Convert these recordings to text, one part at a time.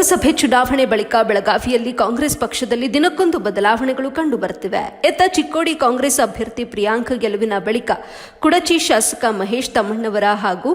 ಲೋಕಸಭೆ ಚುನಾವಣೆ ಬಳಿಕ ಬೆಳಗಾವಿಯಲ್ಲಿ ಕಾಂಗ್ರೆಸ್ ಪಕ್ಷದಲ್ಲಿ ದಿನಕ್ಕೊಂದು ಬದಲಾವಣೆಗಳು ಕಂಡುಬರುತ್ತಿವೆ. ಎತ್ತ ಚಿಕ್ಕೋಡಿ ಕಾಂಗ್ರೆಸ್ ಅಭ್ಯರ್ಥಿ ಪ್ರಿಯಾಂಕ್ ಗೆಲುವಿನ ಬಳಿಕ ಕುಡಚಿ ಶಾಸಕ ಮಹೇಶ್ ತಮ್ಮಣ್ಣವರ ಹಾಗೂ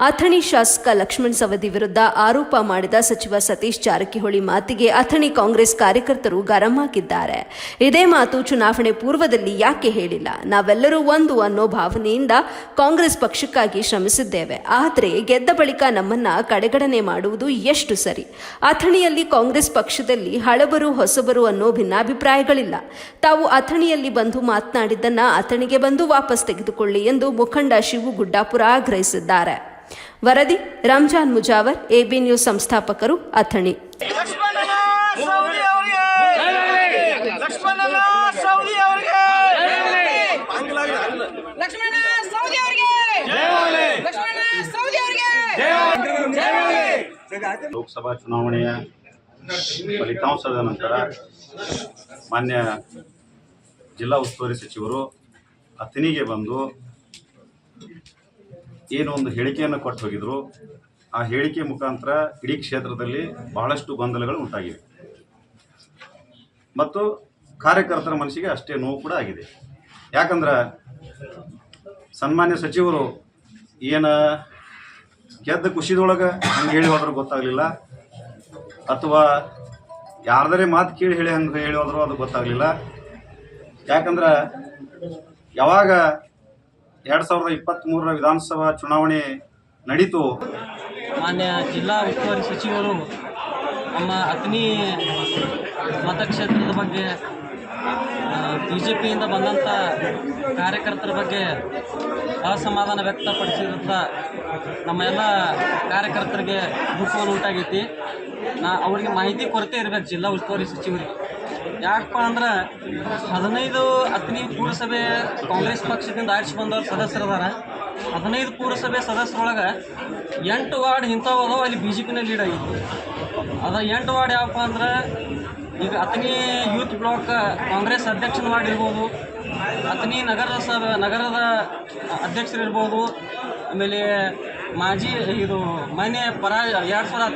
ಅಥಣಿ ಶಾಸಕ ಲಕ್ಷ್ಮಣ್ ಸವದಿ ವಿರುದ್ಧ ಆರೋಪ ಮಾಡಿದ ಸಚಿವ ಸತೀಶ್ ಜಾರಕಿಹೊಳಿ ಮಾತಿಗೆ ಅಥಣಿ ಕಾಂಗ್ರೆಸ್ ಕಾರ್ಯಕರ್ತರು ಗರಂ ಹಾಕಿದ್ದಾರೆ. ಇದೇ ಮಾತು ಚುನಾವಣೆ ಪೂರ್ವದಲ್ಲಿ ಯಾಕೆ ಹೇಳಿಲ್ಲ? ನಾವೆಲ್ಲರೂ ಒಂದು ಅನ್ನೋ ಭಾವನೆಯಿಂದ ಕಾಂಗ್ರೆಸ್ ಪಕ್ಷಕ್ಕಾಗಿ ಶ್ರಮಿಸಿದ್ದೇವೆ. ಆದರೆ ಗೆದ್ದ ಬಳಿಕ ನಮ್ಮನ್ನ ಕಡೆಗಣನೆ ಮಾಡುವುದು ಎಷ್ಟು ಸರಿ? ಅಥಣಿಯಲ್ಲಿ ಕಾಂಗ್ರೆಸ್ ಪಕ್ಷದಲ್ಲಿ ಹಳಬರು ಹೊಸಬರು ಅನ್ನೋ ಭಿನ್ನಾಭಿಪ್ರಾಯಗಳಿಲ್ಲ. ತಾವು ಅಥಣಿಯಲ್ಲಿ ಬಂದು ಮಾತನಾಡಿದ್ದನ್ನ ಅಥಣಿಗೆ ಬಂದು ವಾಪಸ್ ತೆಗೆದುಕೊಳ್ಳಿ ಎಂದು ಮುಖಂಡ ಶಿವು ಗುಡ್ಡಾಪುರ ಆಗ್ರಹಿಸಿದ್ದಾರೆ. ವರದಿ ರಂಜಾನ್ ಮುಜಾವರ್ ಎಬಿ ನ್ಯೂಸ್ ಸಂಸ್ಥಾಪಕರು ಅಥಣಿ. ಲೋಕಸಭಾ ಚುನಾವಣೆಯ ಫಲಿತಾಂಶದ ನಂತರ ಮಾನ್ಯ ಜಿಲ್ಲಾ ಉಸ್ತುವಾರಿ ಸಚಿವರು ಅಥಣಿಗೆ ಬಂದು ಏನು ಒಂದು ಹೇಳಿಕೆಯನ್ನು ಕೊಟ್ಟು ಹೋಗಿದ್ರು, ಆ ಹೇಳಿಕೆ ಮುಖಾಂತರ ಇಡೀ ಕ್ಷೇತ್ರದಲ್ಲಿ ಬಹಳಷ್ಟು ಗೊಂದಲಗಳು ಉಂಟಾಗಿವೆ. ಮತ್ತು ಕಾರ್ಯಕರ್ತರ ಮನಸ್ಸಿಗೆ ಅಷ್ಟೇ ನೋವು ಕೂಡ ಆಗಿದೆ. ಯಾಕಂದ್ರೆ ಸನ್ಮಾನ್ಯ ಸಚಿವರು ಏನು ಗೆದ್ದ ಖುಷಿದೊಳಗೆ ಹಂಗೆ ಹೇಳಿ ಹೋದ್ರೆ ಗೊತ್ತಾಗಲಿಲ್ಲ, ಅಥವಾ ಯಾರ್ದರೆ ಮಾತು ಕೇಳಿ ಹೇಳಿ ಹಂಗೆ ಹೇಳಿ ಹೋದ್ರು ಅದು ಗೊತ್ತಾಗಲಿಲ್ಲ. ಯಾಕಂದ್ರೆ ಯಾವಾಗ ಎರಡು ಸಾವಿರದ ಇಪ್ಪತ್ತ್ಮೂರರ ವಿಧಾನಸಭಾ ಚುನಾವಣೆ ನಡೀತು. ಮಾನ್ಯ ಜಿಲ್ಲಾ ಉಸ್ತುವಾರಿ ಸಚಿವರು, ನಮ್ಮ ಅಗ್ನಿ ಮತಕ್ಷೇತ್ರದ ಬಗ್ಗೆ ಬಿ ಜೆ ಪಿಯಿಂದ ಬಂದಂಥ ಕಾರ್ಯಕರ್ತರ ಬಗ್ಗೆ ಅಸಮಾಧಾನ ವ್ಯಕ್ತಪಡಿಸಿದಂಥ ನಮ್ಮ ಎಲ್ಲ ಕಾರ್ಯಕರ್ತರಿಗೆ ದುಃಖವನ್ನು ಉಂಟಾಗೈತಿ. ನಾ, ಅವರಿಗೆ ಮಾಹಿತಿ ಕೊರತೆ ಇರಬೇಕು ಜಿಲ್ಲಾ ಉಸ್ತುವಾರಿ ಸಚಿವರಿಗೆ. ಯಾಕಪ್ಪ ಅಂದ್ರೆ ಹದಿನೈದು ಹತ್ತನೇ ಪುರಸಭೆ ಕಾಂಗ್ರೆಸ್ ಪಕ್ಷದಿಂದ ಆರಿಸಿ ಬಂದವ್ರು ಸದಸ್ಯರದಾರ. ಹದಿನೈದು ಪುರಸಭೆ ಸದಸ್ಯರೊಳಗೆ ಎಂಟು ವಾರ್ಡ್ ಇಂಥವು ಅದಾವ ಅಲ್ಲಿ ಬಿ ಜೆ ಪಿನ ಲೀಡ್ ಆಗಿತ್ತು ಅದ ಎಂಟು ವಾರ್ಡ್ ಯಾವಪ್ಪ ಅಂದ್ರೆ ಈಗ ಅಥಣಿ ಯೂತ್ ಬ್ಲಾಕ್ ಕಾಂಗ್ರೆಸ್ ಅಧ್ಯಕ್ಷನ ವಾರ್ಡ್ ಇರ್ಬೋದು, ಅಥಣಿ ನಗರದ ಸಭ, ನಗರದ ಅಧ್ಯಕ್ಷರಿರ್ಬೋದು, ಆಮೇಲೆ ಮಾಜಿ ಇದು ಮಾನ್ಯ ಪರ ಎರಡು ಸಾವಿರದ